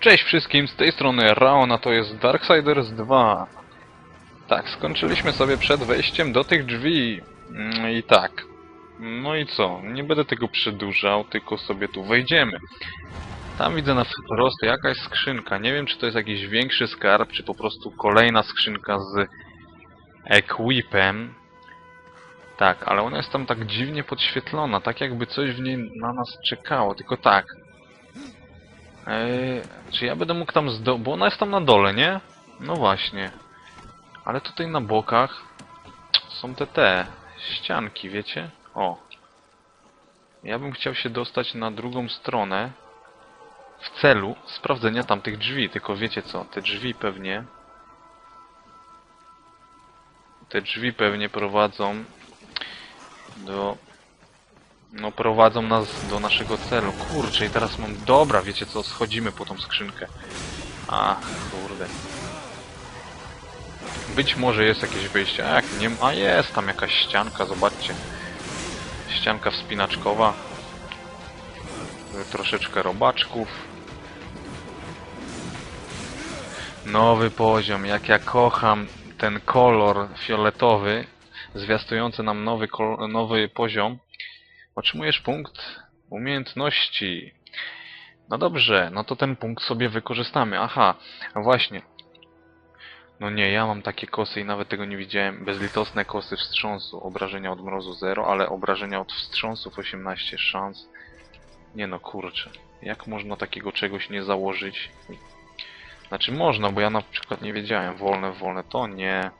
Cześć wszystkim, z tej strony Raon, a to jest Darksiders 2. Tak, skończyliśmy sobie przed wejściem do tych drzwi. Mm, I tak. No i co? Nie będę tego przedłużał, tylko sobie tu wejdziemy. Tam widzę na wprost jakaś skrzynka. Nie wiem, czy to jest jakiś większy skarb, czy po prostu kolejna skrzynka z equipem. Tak, ale ona jest tam tak dziwnie podświetlona, tak jakby coś w niej na nas czekało. Tylko tak, Eee, czy ja będę mógł tam. Bo ona jest tam na dole, nie? No właśnie. Ale tutaj na bokach są te te ścianki, wiecie? O. Ja bym chciał się dostać na drugą stronę w celu sprawdzenia tamtych drzwi. Tylko wiecie co? Te drzwi pewnie... Te drzwi pewnie prowadzą do no prowadzą nas do naszego celu. Kurczę, i teraz mam... Dobra, wiecie co, schodzimy po tą skrzynkę. A, kurde. Być może jest jakieś wyjście. A jak nie ma... A jest tam jakaś ścianka, zobaczcie. Ścianka wspinaczkowa. Troszeczkę robaczków. Nowy poziom, jak ja kocham ten kolor fioletowy, zwiastujący nam nowy, nowy poziom. Otrzymujesz punkt umiejętności. No dobrze, no to ten punkt sobie wykorzystamy. Aha, właśnie. No nie, ja mam takie kosy i nawet tego nie widziałem. Bezlitosne kosy wstrząsu. Obrażenia od mrozu 0, ale obrażenia od wstrząsów 18 szans. Nie no, kurczę. Jak można takiego czegoś nie założyć? Znaczy można, bo ja na przykład nie wiedziałem. Wolne, wolne, to nie.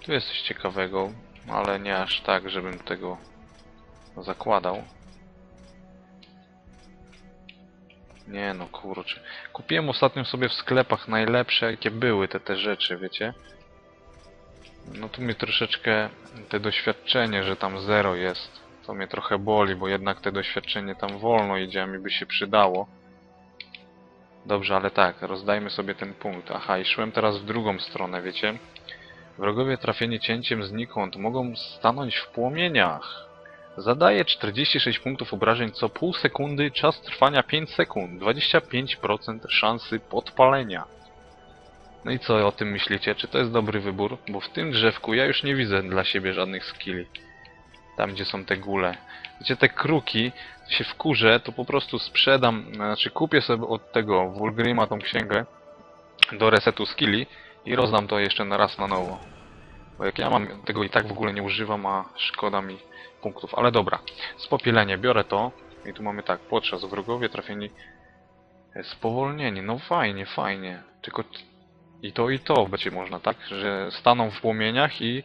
Tu jest coś ciekawego, ale nie aż tak, żebym tego zakładał. Nie no, kurczę. Kupiłem ostatnio sobie w sklepach najlepsze, jakie były te te rzeczy, wiecie? No tu mnie troszeczkę te doświadczenie, że tam zero jest, to mnie trochę boli, bo jednak te doświadczenie tam wolno idzie, a mi by się przydało. Dobrze, ale tak, rozdajmy sobie ten punkt. Aha, i szłem teraz w drugą stronę, wiecie? Wrogowie trafieni cięciem znikąd mogą stanąć w płomieniach. Zadaje 46 punktów obrażeń co pół sekundy, czas trwania 5 sekund, 25% szansy podpalenia. No i co o tym myślicie? Czy to jest dobry wybór? Bo w tym drzewku ja już nie widzę dla siebie żadnych skilli. Tam gdzie są te gule. Wiecie, te kruki, się wkurzę, to po prostu sprzedam, znaczy kupię sobie od tego Wulgrima tą księgę do resetu skilli i rozdam to jeszcze na raz na nowo. Bo jak ja mam tego i tak w ogóle nie używam, a szkoda mi punktów. Ale dobra, spopielenie, biorę to. I tu mamy tak, podczas wrogowie trafieni e, spowolnieni. No fajnie, fajnie. Tylko i to i to będzie można, tak? Że staną w płomieniach i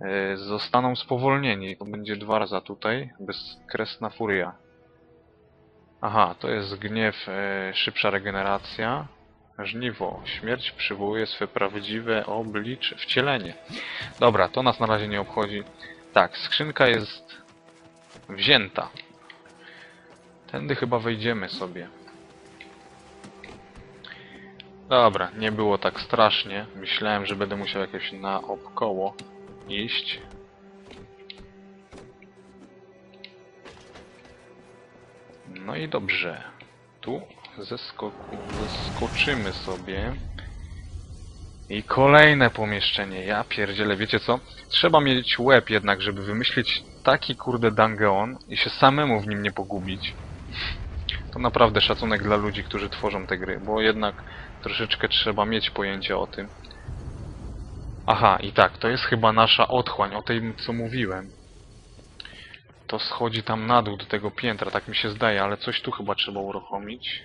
e, zostaną spowolnieni. To będzie dwa razy tutaj, bezkresna furia. Aha, to jest gniew, e, szybsza regeneracja. Żniwo. Śmierć przywołuje swe prawdziwe oblicze, wcielenie. Dobra, to nas na razie nie obchodzi. Tak, skrzynka jest wzięta. Tędy chyba wejdziemy sobie. Dobra, nie było tak strasznie. Myślałem, że będę musiał jakoś naokoło iść. No i dobrze. Tu zeskoku, zeskoczymy sobie. I kolejne pomieszczenie. Ja pierdzielę, wiecie co? Trzeba mieć łeb jednak, żeby wymyślić taki kurde dungeon i się samemu w nim nie pogubić. To naprawdę szacunek dla ludzi, którzy tworzą te gry, bo jednak troszeczkę trzeba mieć pojęcie o tym. Aha, i tak, to jest chyba nasza otchłań, o tej co mówiłem. To schodzi tam na dół do tego piętra, tak mi się zdaje, ale coś tu chyba trzeba uruchomić.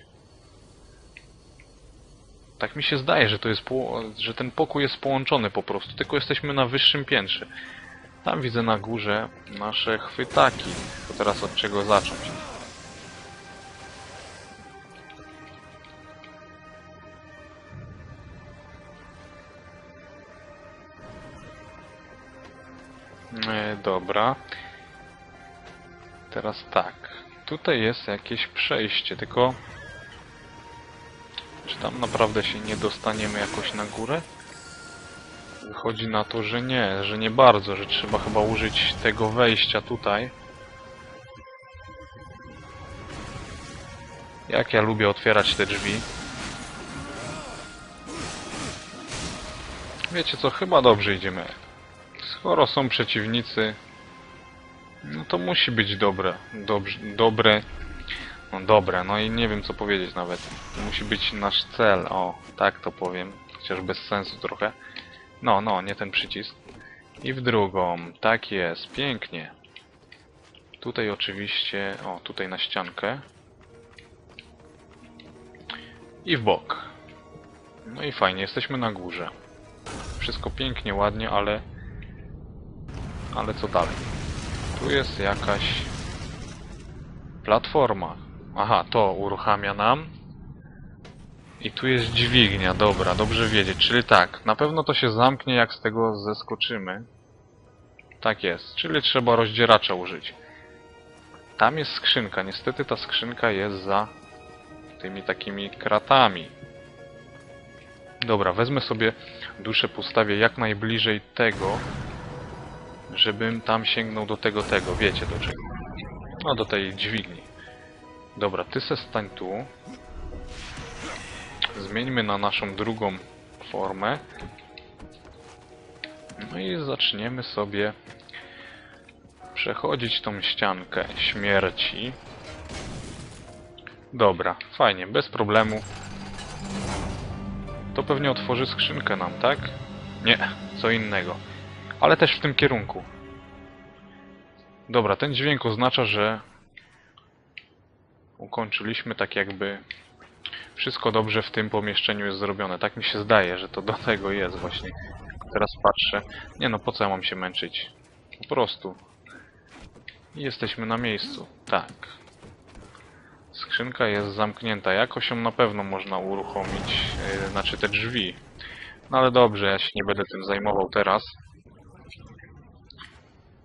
Tak mi się zdaje, że to jest że ten pokój jest połączony po prostu, tylko jesteśmy na wyższym piętrze. Tam widzę na górze nasze chwytaki. To teraz od czego zacząć? E, dobra. Teraz tak. Tutaj jest jakieś przejście, tylko... Tam naprawdę się nie dostaniemy jakoś na górę? Wychodzi na to, że nie, że nie bardzo, że trzeba chyba użyć tego wejścia tutaj. Jak ja lubię otwierać te drzwi. Wiecie co, chyba dobrze idziemy. Skoro są przeciwnicy, no to musi być dobre. Dobrze, dobre. No dobre, no i nie wiem co powiedzieć nawet. Musi być nasz cel, o, tak to powiem. Chociaż bez sensu trochę. No, no, nie ten przycisk. I w drugą, tak jest, pięknie. Tutaj oczywiście, o, tutaj na ściankę. I w bok. No i fajnie, jesteśmy na górze. Wszystko pięknie, ładnie, ale... Ale co dalej? Tu jest jakaś... Platforma. Aha, to uruchamia nam. I tu jest dźwignia, dobra, dobrze wiedzieć. Czyli tak, na pewno to się zamknie jak z tego zeskoczymy. Tak jest, czyli trzeba rozdzieracza użyć. Tam jest skrzynka, niestety ta skrzynka jest za tymi takimi kratami. Dobra, wezmę sobie duszę, postawię jak najbliżej tego, żebym tam sięgnął do tego, tego, wiecie do czego. No, do tej dźwigni. Dobra, ty se stań tu. Zmieńmy na naszą drugą formę. No i zaczniemy sobie przechodzić tą ściankę śmierci. Dobra, fajnie, bez problemu. To pewnie otworzy skrzynkę nam, tak? Nie, co innego. Ale też w tym kierunku. Dobra, ten dźwięk oznacza, że ukończyliśmy tak jakby wszystko dobrze w tym pomieszczeniu jest zrobione. Tak mi się zdaje, że to do tego jest właśnie. Teraz patrzę. Nie no, po co ja mam się męczyć? Po prostu. Jesteśmy na miejscu. Tak. Skrzynka jest zamknięta. Jakoś ją na pewno można uruchomić. Yy, znaczy te drzwi. No ale dobrze, ja się nie będę tym zajmował teraz.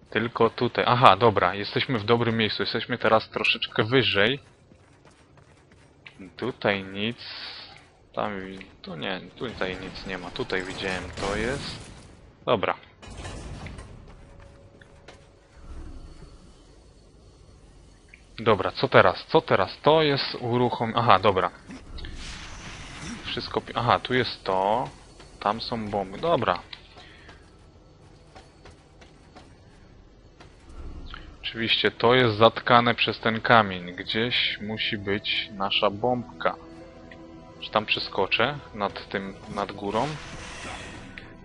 Tylko tutaj. Aha, dobra. Jesteśmy w dobrym miejscu. Jesteśmy teraz troszeczkę wyżej. Tutaj nic. Tam... Tu nie, tutaj nic nie ma. Tutaj widziałem, to jest. Dobra. Dobra, co teraz? Co teraz? To jest uruchom... Aha, dobra. Wszystko... Aha, tu jest to. Tam są bomby. Dobra. Oczywiście to jest zatkane przez ten kamień. Gdzieś musi być nasza bombka. Czy tam przeskoczę nad tym, nad górą?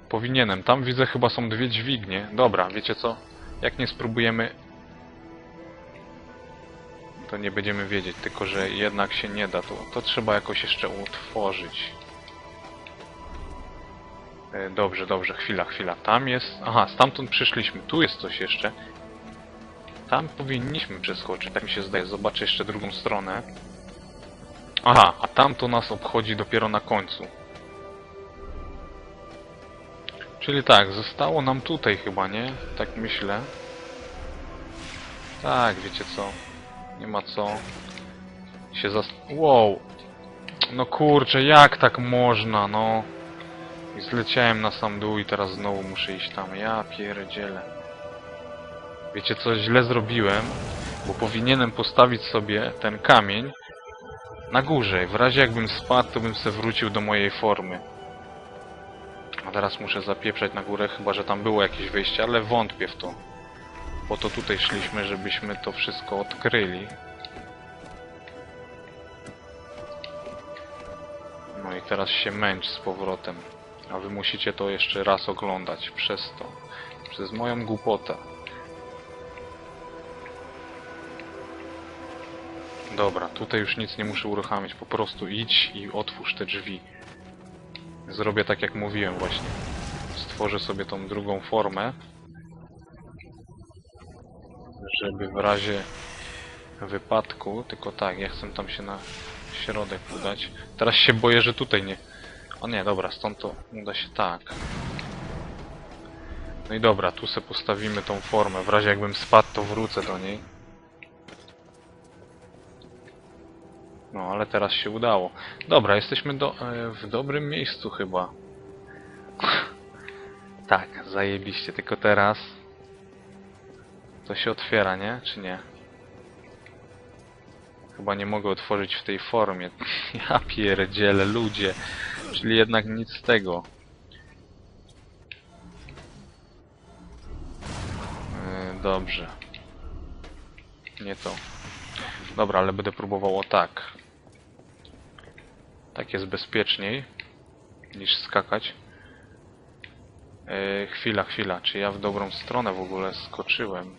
Powinienem. Tam widzę chyba są dwie dźwignie. Dobra, wiecie co? Jak nie spróbujemy... To nie będziemy wiedzieć, tylko że jednak się nie da. To, to trzeba jakoś jeszcze utworzyć. E, Dobrze, dobrze, chwila, chwila. Tam jest... Aha, stamtąd przyszliśmy. Tu jest coś jeszcze. Tam powinniśmy przeskoczyć, tak mi się zdaje. Zobaczę jeszcze drugą stronę. Aha, a tam to nas obchodzi dopiero na końcu. Czyli tak, zostało nam tutaj chyba, nie? Tak myślę. Tak, wiecie co? Nie ma co się zas... Wow! No kurczę, jak tak można, no? I zleciałem na sam dół i teraz znowu muszę iść tam. Ja pierdzielę. Wiecie co, źle zrobiłem, bo powinienem postawić sobie ten kamień na górze. W razie jakbym spadł, to bym se wrócił do mojej formy. A teraz muszę zapieprzać na górę, chyba że tam było jakieś wejście, ale wątpię w to. Po to tutaj szliśmy, żebyśmy to wszystko odkryli. No i teraz się męcz z powrotem. A wy musicie to jeszcze raz oglądać przez to. Przez moją głupotę. Dobra, tutaj już nic nie muszę uruchamiać. Po prostu idź i otwórz te drzwi. Zrobię tak jak mówiłem właśnie. Stworzę sobie tą drugą formę. Żeby w razie wypadku, tylko tak, ja chcę tam się na środek udać. Teraz się boję, że tutaj nie... O nie, dobra, stąd to uda się tak. No i dobra, tu sobie postawimy tą formę. W razie jakbym spadł, to wrócę do niej. No, ale teraz się udało. Dobra, jesteśmy do, e, w dobrym miejscu chyba. tak, zajebiście, tylko teraz... To się otwiera, nie? Czy nie? Chyba nie mogę otworzyć w tej formie. Ja pierdzielę, ludzie. Czyli jednak nic z tego. Yy, dobrze. Nie to. Dobra, ale będę próbował o tak. Tak jest bezpieczniej niż skakać. Yy, chwila, chwila. Czy ja w dobrą stronę w ogóle skoczyłem?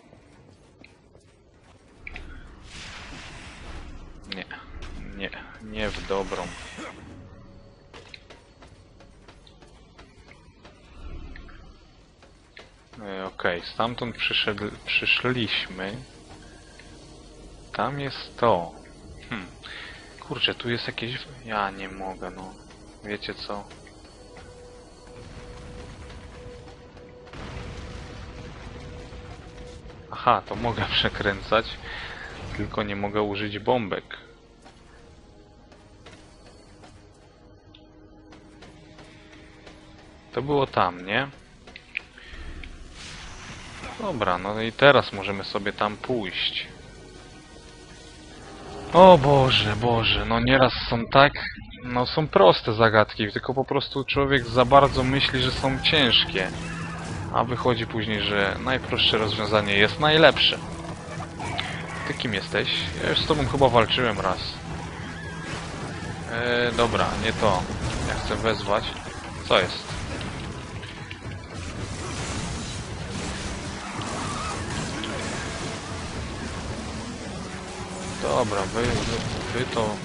Nie, nie, nie w dobrą. E, Okej, stamtąd przyszedł, przyszliśmy. Tam jest to. Kurczę, tu jest jakieś... Ja nie mogę, no. Wiecie co? Aha, to mogę przekręcać. Tylko nie mogę użyć bombek. To było tam, nie? Dobra, no i teraz możemy sobie tam pójść. O Boże, Boże, no nieraz są tak... No są proste zagadki, tylko po prostu człowiek za bardzo myśli, że są ciężkie. A wychodzi później, że najprostsze rozwiązanie jest najlepsze. Ty kim jesteś? Ja już z tobą chyba walczyłem raz. Eee, dobra, nie to. Ja chcę wezwać. Co jest? Dobra, wy, wy, wy to...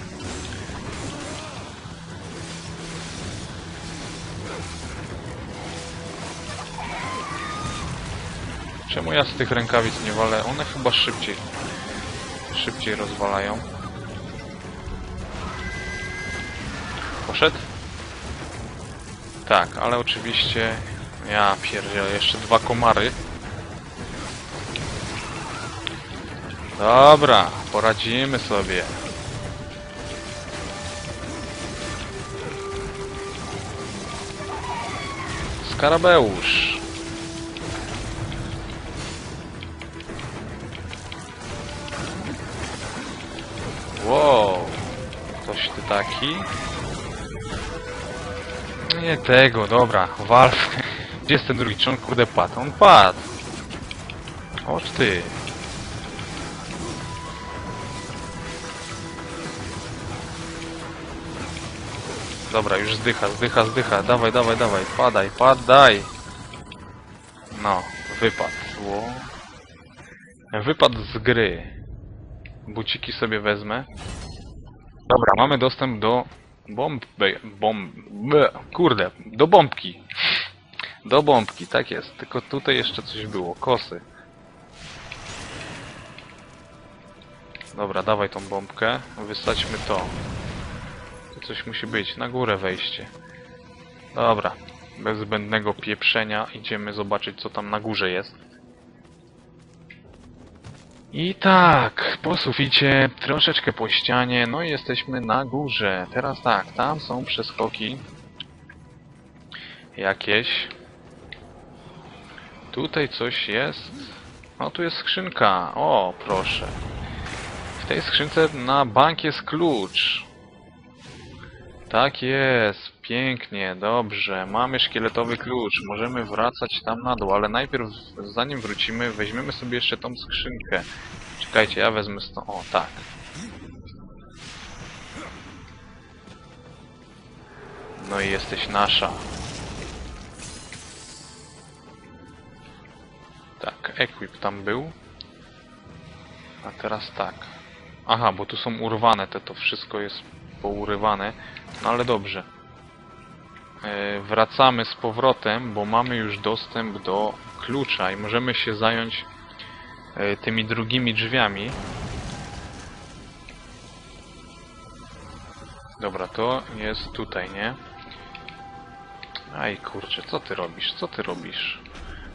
Czemu ja z tych rękawic nie walę? One chyba szybciej szybciej rozwalają. Poszedł? Tak, ale oczywiście... Ja pierdzielę, jeszcze dwa komary. Dobra, poradzimy sobie. Skarabeusz. Wow, ktoś ty taki? Nie tego, dobra, wal. Gdzie jest ten drugi? Czy on kurde padł? On padł. Chodź ty. Dobra, już zdycha, zdycha, zdycha. Dawaj, dawaj, dawaj. Padaj, padaj. No, wypadł. Wypadł z gry. Buciki sobie wezmę. Dobra, mamy dostęp do bomb... bomb... Kurde, do bombki. Do bombki, tak jest. Tylko tutaj jeszcze coś było. Kosy. Dobra, dawaj tą bombkę. Wysadźmy to. Coś musi być. Na górę wejście. Dobra. Bez zbędnego pieprzenia idziemy zobaczyć, co tam na górze jest. I tak, po suficie, troszeczkę po ścianie, no i jesteśmy na górze. Teraz tak, tam są przeskoki. Jakieś. Tutaj coś jest. No tu jest skrzynka. O, proszę. W tej skrzynce na bank jest klucz. Tak jest, pięknie, dobrze. Mamy szkieletowy klucz, możemy wracać tam na dół, ale najpierw, zanim wrócimy, weźmiemy sobie jeszcze tą skrzynkę. Czekajcie, ja wezmę stąd. O, tak. No i jesteś nasza. Tak, equip tam był. A teraz tak. Aha, bo tu są urwane te, to wszystko jest pourywane. No ale dobrze. E, wracamy z powrotem, bo mamy już dostęp do klucza i możemy się zająć e, tymi drugimi drzwiami. Dobra, to jest tutaj, nie? Aj kurczę, co ty robisz? Co ty robisz?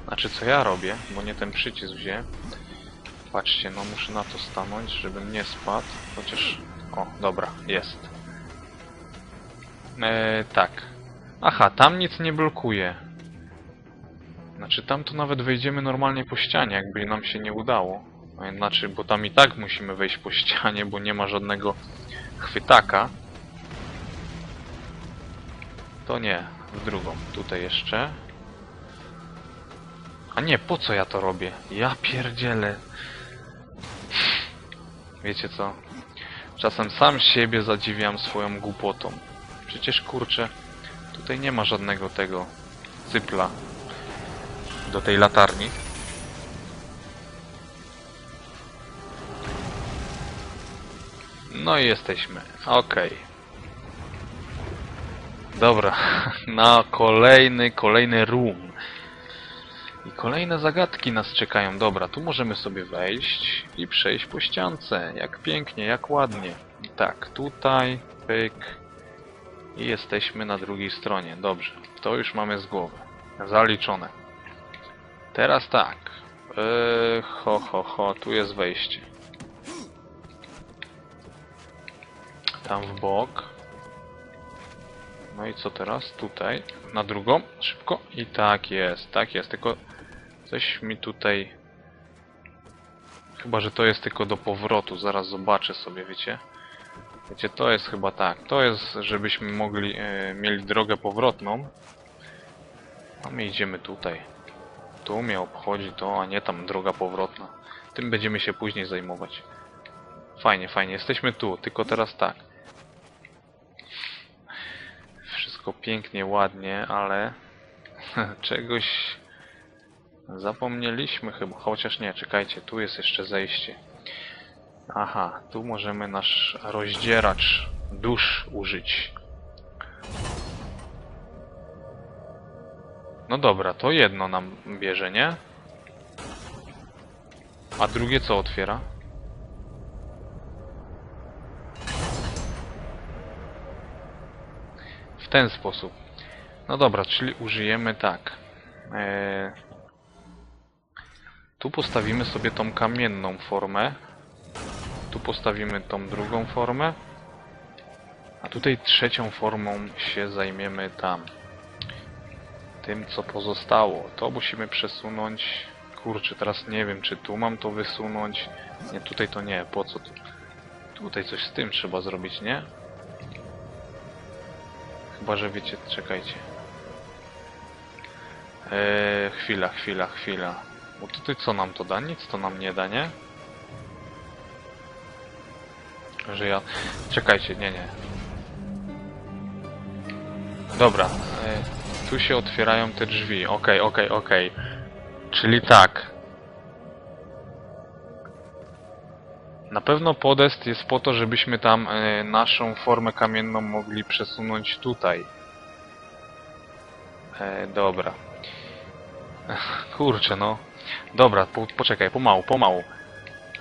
Znaczy, co ja robię, bo nie ten przycisk wziąłem. Patrzcie, no muszę na to stanąć, żebym nie spadł. Chociaż... O, dobra, jest. E, tak. Aha, tam nic nie blokuje. Znaczy, tam to nawet wejdziemy normalnie po ścianie, jakby nam się nie udało. No, Znaczy, bo tam i tak musimy wejść po ścianie, bo nie ma żadnego chwytaka. To nie, w drugą. Tutaj jeszcze. A nie, po co ja to robię? Ja pierdzielę. Wiecie co? Czasem sam siebie zadziwiam swoją głupotą. Przecież kurczę, tutaj nie ma żadnego tego cypla do tej latarni. No i jesteśmy. Okej. Dobra, na kolejny, kolejny room. I kolejne zagadki nas czekają. Dobra, tu możemy sobie wejść i przejść po ściance. Jak pięknie, jak ładnie. Tak, tutaj, pyk. I jesteśmy na drugiej stronie. Dobrze, to już mamy z głowy. Zaliczone. Teraz tak. Eee, ho, ho, ho, tu jest wejście. Tam w bok. No i co teraz? Tutaj. Na drugą. Szybko. I tak jest, tak jest. Tylko coś mi tutaj... Chyba, że to jest tylko do powrotu. Zaraz zobaczę sobie, wiecie? Wiecie, to jest chyba tak. To jest, żebyśmy mogli, e, mieli drogę powrotną. A my idziemy tutaj. Tu mnie obchodzi to, a nie tam droga powrotna. Tym będziemy się później zajmować. Fajnie, fajnie. Jesteśmy tu, tylko teraz tak. Wszystko pięknie, ładnie, ale czegoś zapomnieliśmy chyba. Chociaż nie, czekajcie, tu jest jeszcze zejście. Aha, tu możemy nasz rozdzieracz dusz użyć. No dobra, to jedno nam bierze, nie? A drugie co otwiera? W ten sposób. No dobra, czyli użyjemy tak. Eee, tu postawimy sobie tą kamienną formę. Tu postawimy tą drugą formę. A tutaj trzecią formą się zajmiemy tam. Tym, co pozostało. To musimy przesunąć. Kurczę, teraz nie wiem, czy tu mam to wysunąć. Nie, tutaj to nie. Po co tu? Tutaj coś z tym trzeba zrobić, nie? Chyba, że wiecie, czekajcie. Eee, chwila, chwila, chwila. Bo tutaj co nam to da? Nic to nam nie da, nie? Że ja... Czekajcie, nie, nie. Dobra. E, tu się otwierają te drzwi. Okej, okej, okej. Czyli tak. Na pewno podest jest po to, żebyśmy tam e, naszą formę kamienną mogli przesunąć tutaj. E, dobra. Kurczę, no. Dobra, po, poczekaj, pomału, pomału.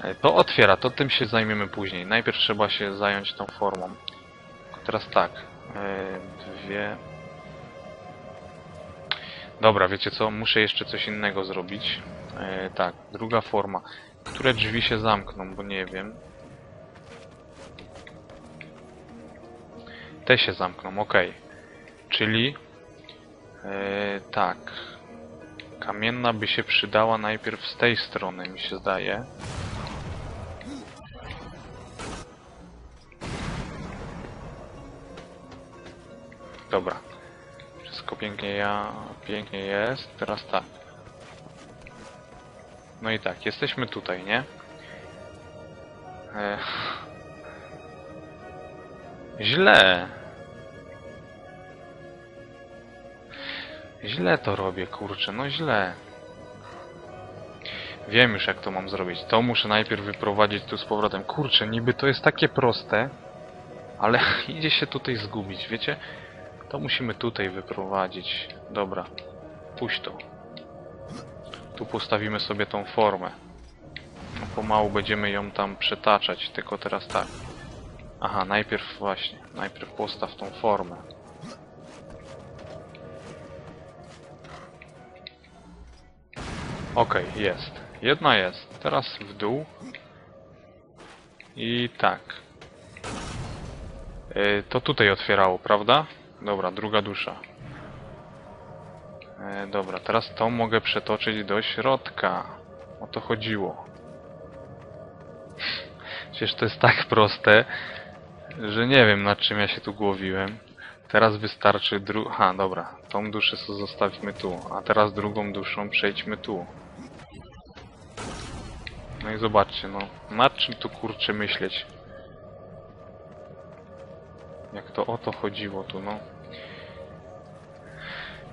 E, To otwiera, to tym się zajmiemy później. Najpierw trzeba się zająć tą formą. Teraz tak. e, Dwie. Dobra, wiecie co? Muszę jeszcze coś innego zrobić. E, tak, druga forma. Które drzwi się zamkną, bo nie wiem. Te się zamkną, ok. Czyli... Tak. Kamienna by się przydała najpierw z tej strony, mi się zdaje. Dobra. Wszystko pięknie ja... pięknie jest. Teraz tak. No i tak, jesteśmy tutaj, nie? E... Źle. Źle to robię, kurczę, no źle. Wiem już jak to mam zrobić. To muszę najpierw wyprowadzić tu z powrotem. Kurczę, niby to jest takie proste, ale idzie się tutaj zgubić, wiecie? To musimy tutaj wyprowadzić. Dobra, puść to. Tu postawimy sobie tą formę. No, pomału będziemy ją tam przetaczać, tylko teraz tak. Aha, najpierw właśnie, najpierw postaw tą formę. Okej, jest. Jedna jest. Teraz w dół. I tak. Yy, to tutaj otwierało, prawda? Dobra, druga dusza. E, dobra, teraz to mogę przetoczyć do środka. O to chodziło. Przecież to jest tak proste, że nie wiem nad czym ja się tu głowiłem. Teraz wystarczy dru... Ha, dobra. Tą duszę zostawimy tu, a teraz drugą duszą przejdźmy tu. No i zobaczcie, no. Nad czym tu kurczę myśleć? Jak to o to chodziło tu, no.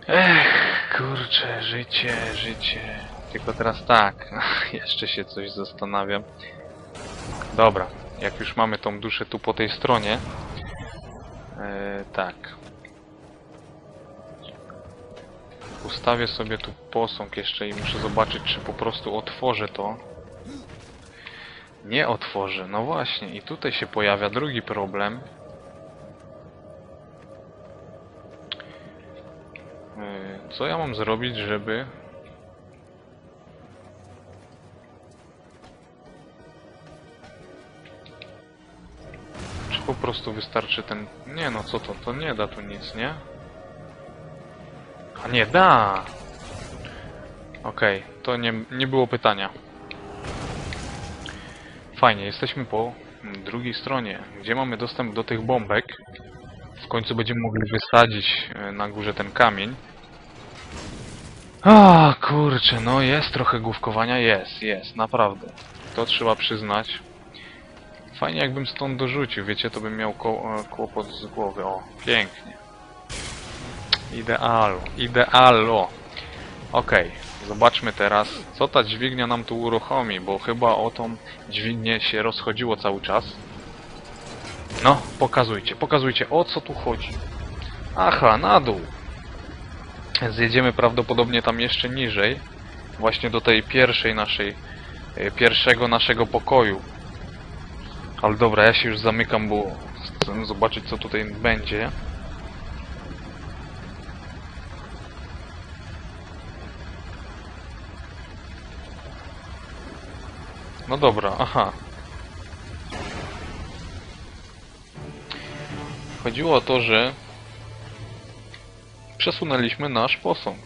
Ech, kurczę, życie, życie. Tylko teraz tak, jeszcze się coś zastanawiam. Dobra, jak już mamy tą duszę tu po tej stronie. E, tak. Ustawię sobie tu posąg jeszcze i muszę zobaczyć, czy po prostu otworzę to. Nie otworzę, no właśnie, i tutaj się pojawia drugi problem. Co ja mam zrobić, żeby... Czy po prostu wystarczy ten... Nie no, co to? To nie da tu nic, nie? A nie, da! Okej, to nie, nie było pytania. Fajnie, jesteśmy po drugiej stronie, gdzie mamy dostęp do tych bombek. W końcu będziemy mogli wysadzić e, na górze ten kamień. A kurczę, no jest trochę główkowania, jest, jest, naprawdę. To trzeba przyznać. Fajnie jakbym stąd dorzucił, wiecie, to bym miał e, kłopot z głowy. O, pięknie. Idealo, idealo. Okej, zobaczmy teraz, co ta dźwignia nam tu uruchomi, bo chyba o tą dźwignię się rozchodziło cały czas. No, pokazujcie, pokazujcie, o co tu chodzi. Aha, na dół. Zjedziemy prawdopodobnie tam jeszcze niżej. Właśnie do tej pierwszej naszej, e, pierwszego naszego pokoju. Ale dobra, ja się już zamykam, bo chcę zobaczyć co tutaj będzie. No dobra, aha. Chodziło o to, że przesunęliśmy nasz posąg.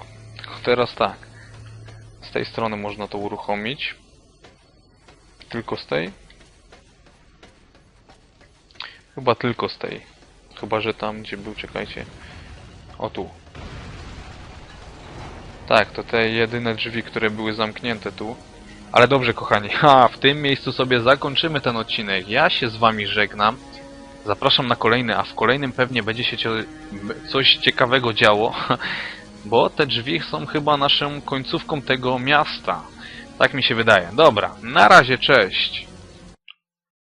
Teraz tak. Z tej strony można to uruchomić. Tylko z tej? Chyba tylko z tej. Chyba, że tam, gdzie był, czekajcie. O tu. Tak, to te jedyne drzwi, które były zamknięte tu. Ale dobrze, kochani. Ha, w tym miejscu sobie zakończymy ten odcinek. Ja się z wami żegnam. Zapraszam na kolejny, a w kolejnym pewnie będzie się coś ciekawego działo. Bo te drzwi są chyba naszą końcówką tego miasta. Tak mi się wydaje. Dobra, na razie, cześć.